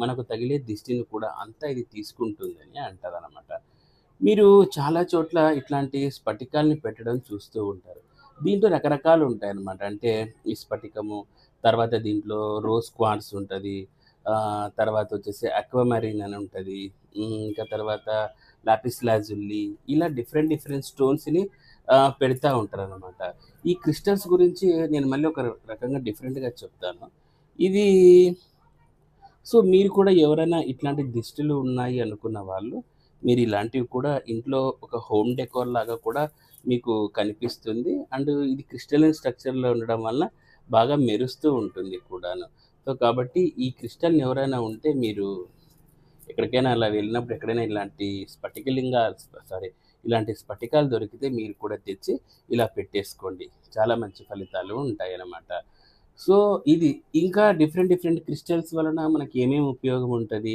మనకు తగిలే దిష్టిని కూడా అంతా ఇది తీసుకుంటుందని అంటారనమాట. మీరు చాలా చోట్ల ఇట్లాంటి స్ఫటికాల్ని పెట్టడం చూస్తూ ఉంటారు. దీంట్లో రకరకాలు ఉంటాయన్నమాట. అంటే ఈ స్ఫటికము, తర్వాత దీంట్లో రోజ్ క్వార్ట్స్ ఉంటుంది తర్వాత వచ్చేసి అక్వమరీన్ అని ఉంటుంది ఇంకా తర్వాత లాపిస్ లాజుల్లి ఇలా డిఫరెంట్ డిఫరెంట్ స్టోన్స్‌ని పెడతా పెడతా ఉంటారనమాట. ఈ క్రిస్టల్స్ గురించి నేను మళ్ళీ ఒక రకంగా డిఫరెంట్‌గా చెప్తాను. ఇది సో, మీరు కూడా ఎవరైనా ఇట్లాంటి దిష్టిలు ఉన్నాయి అనుకున్న వాళ్ళు, మీరు ఇలాంటివి కూడా ఇంట్లో ఒక హోమ్ డెకోర్ లాగా కూడా మీకు కనిపిస్తుంది. అండ్ ఇది క్రిస్టలైన్ స్ట్రక్చర్‌లో ఉండడం వలన బాగా మెరుస్తూ ఉంటుంది కూడాను. సో, కాబట్టి ఈ క్రిస్టల్‌ని ఎవరైనా ఉంటే మీరు ఎక్కడికైనా అలా వెళ్ళినప్పుడు ఎక్కడైనా ఇలాంటి స్ఫటికలింగా సారీ ఇలాంటి స్ఫటికాలు దొరికితే మీరు కూడా తెచ్చి ఇలా పెట్టేసుకోండి. చాలా మంచి ఫలితాలు ఉంటాయన్నమాట. సో, ఇది ఇంకా డిఫరెంట్ డిఫరెంట్ క్రిస్టల్స్ వలన మనకి ఏమేమి ఉపయోగం ఉంటుంది?